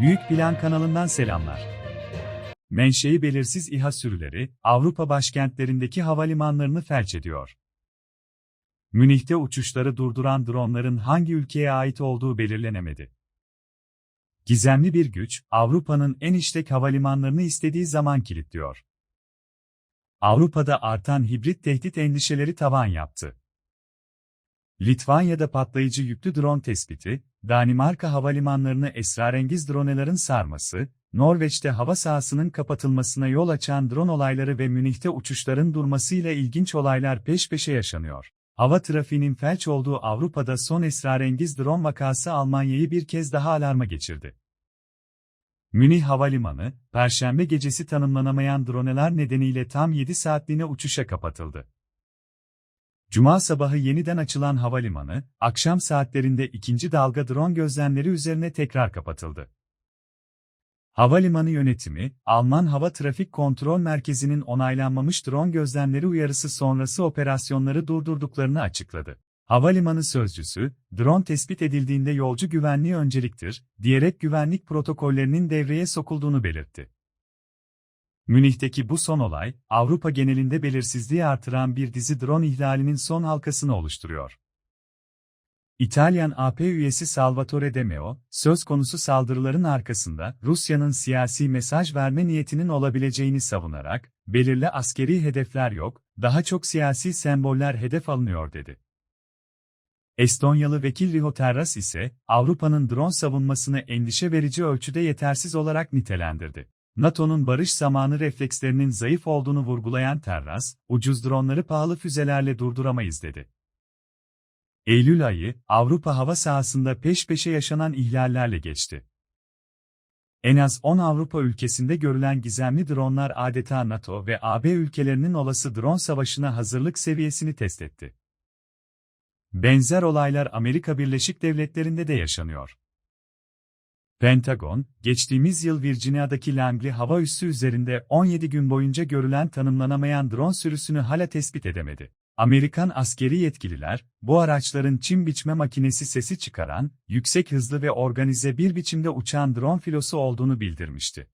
Büyük Plan kanalından selamlar. Menşei belirsiz İHA sürüleri, Avrupa başkentlerindeki havalimanlarını felç ediyor. Münih'te uçuşları durduran dronların hangi ülkeye ait olduğu belirlenemedi. Gizemli bir güç, Avrupa'nın en işlek havalimanlarını istediği zaman kilitliyor. Avrupa'da artan hibrit tehdit endişeleri tavan yaptı. Litvanya'da patlayıcı yüklü drone tespiti, Danimarka havalimanlarını esrarengiz dronelerin sarması, Norveç'te hava sahasının kapatılmasına yol açan drone olayları ve Münih'te uçuşların durmasıyla ilginç olaylar peş peşe yaşanıyor. Hava trafiğinin felç olduğu Avrupa'da son esrarengiz drone vakası Almanya'yı bir kez daha alarma geçirdi. Münih Havalimanı, Perşembe gecesi tanımlanamayan droneler nedeniyle tam 7 saatliğine uçuşa kapatıldı. Cuma sabahı yeniden açılan havalimanı, akşam saatlerinde ikinci dalga drone gözlemleri üzerine tekrar kapatıldı. Havalimanı yönetimi, Alman Hava Trafik Kontrol Merkezi'nin onaylanmamış drone gözlemleri uyarısı sonrası operasyonları durdurduklarını açıkladı. Havalimanı sözcüsü, drone tespit edildiğinde yolcu güvenliği önceliktir, diyerek güvenlik protokollerinin devreye sokulduğunu belirtti. Münih'teki bu son olay, Avrupa genelinde belirsizliği artıran bir dizi drone ihlalinin son halkasını oluşturuyor. İtalyan AP üyesi Salvatore De Meo, söz konusu saldırıların arkasında Rusya'nın siyasi mesaj verme niyetinin olabileceğini savunarak, belirli askeri hedefler yok, daha çok siyasi semboller hedef alınıyor dedi. Estonyalı vekil Riho Terras ise, Avrupa'nın drone savunmasını endişe verici ölçüde yetersiz olarak nitelendirdi. NATO'nun barış zamanı reflekslerinin zayıf olduğunu vurgulayan Terras, ucuz dronları pahalı füzelerle durduramayız dedi. Eylül ayı, Avrupa hava sahasında peş peşe yaşanan ihlallerle geçti. En az 10 Avrupa ülkesinde görülen gizemli dronlar adeta NATO ve AB ülkelerinin olası drone savaşına hazırlık seviyesini test etti. Benzer olaylar Amerika Birleşik Devletleri'nde de yaşanıyor. Pentagon, geçtiğimiz yıl Virginia'daki Langley hava üssü üzerinde 17 gün boyunca görülen tanımlanamayan drone sürüsünü hala tespit edemedi. Amerikan askeri yetkililer, bu araçların çim biçme makinesi sesi çıkaran, yüksek hızlı ve organize bir biçimde uçan drone filosu olduğunu bildirmişti.